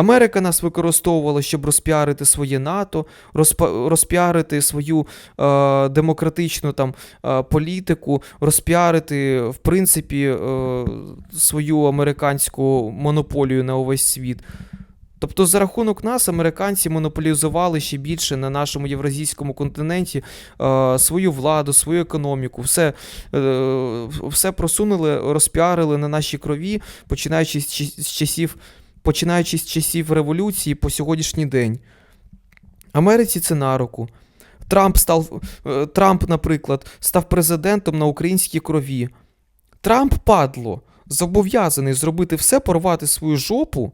Америка нас використовувала, щоб розпіарити своє НАТО, розпіарити свою е, демократичну там е, політику, розпіарити, в принципі, е, свою американську монополію на увесь світ. Тобто, за рахунок нас, американці монополізували ще більше на нашому євразійському континенті е, свою владу, свою економіку, все, е, все просунули, розпіарили на нашій крові, починаючи з, з часів, починаючи з часів революції по сьогоднішній день. Америці це на руку. Трамп став, е, Трамп, наприклад, став президентом на українській крові. Трамп, падло, зобов'язаний зробити все, порвати свою жопу,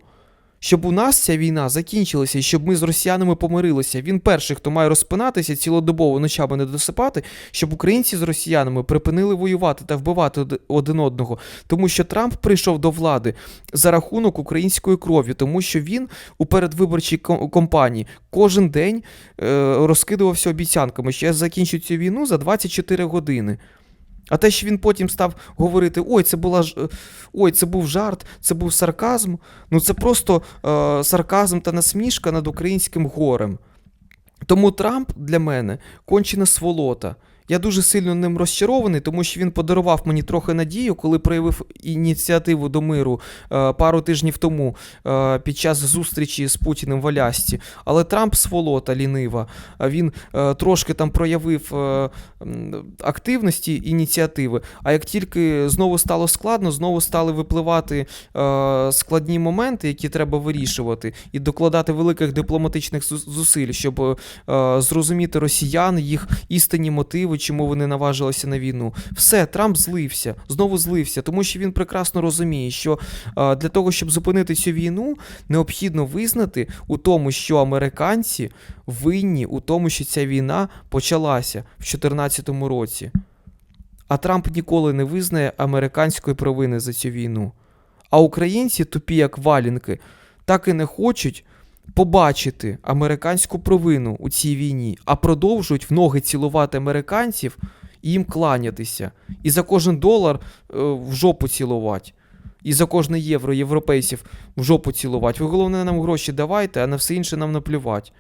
щоб у нас ця війна закінчилася і щоб ми з росіянами помирилися. Він перший, хто має розпинатися цілодобово ночами не досипати, щоб українці з росіянами припинили воювати та вбивати один одного. Тому що Трамп прийшов до влади за рахунок української крові, тому що він у передвиборчій ко- кампанії кожен день е, розкидувався обіцянками, що я закінчу цю війну за 24 години. А те, що він потім став говорити: ой, це була ж. е, Ой, це був жарт, це був сарказм. Ну це просто е, сарказм та насмішка над українським горем. Тому Трамп для мене кончена сволота. Я дуже сильно ним розчарований, тому що він подарував мені трохи надію, коли проявив ініціативу до миру е, пару тижнів тому е, під час зустрічі з Путіним в Алясці. Але Трамп сволота лінива. А Він е, трошки там проявив е, активності ініціативи. А як тільки знову стало складно, знову стали випливати е, складні моменти, які треба вирішувати, і докладати великих дипломатичних зу- зусиль, щоб е, зрозуміти росіян, їх істинні мотиви, чому вони наважилися на війну. Все, Трамп злився, знову злився, тому що він прекрасно розуміє, що для того, щоб зупинити цю війну, необхідно визнати у тому, що американці винні у тому, що ця війна почалася в 2014 році. А Трамп ніколи не визнає американської провини за цю війну. А українці, тупі як валінки, так і не хочуть побачити американську провину у цій війні, а продовжують в ноги цілувати американців і їм кланятися. І за кожен долар е, в жопу цілувати. І за кожне євро європейців в жопу цілувати. Ви головне нам гроші давайте, а на все інше нам наплювати.